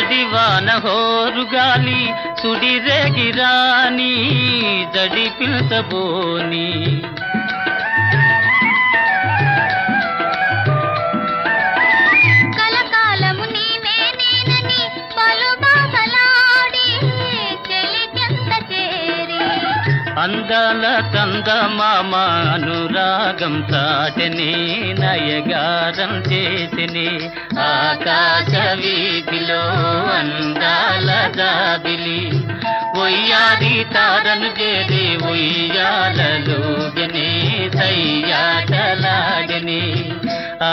జడివాన హోరు గాలి సుడిరేగిరాని జడి పిల్చబోని అందాల చందమామ అనురాగం చాటని నయగారం చేసిని. ఆకాశ వీధిలో అందాల జాబిలి ఒయ్యాది తారను చేరి ఉయ్యాలలోగని సయ్యాటలాడని ఆ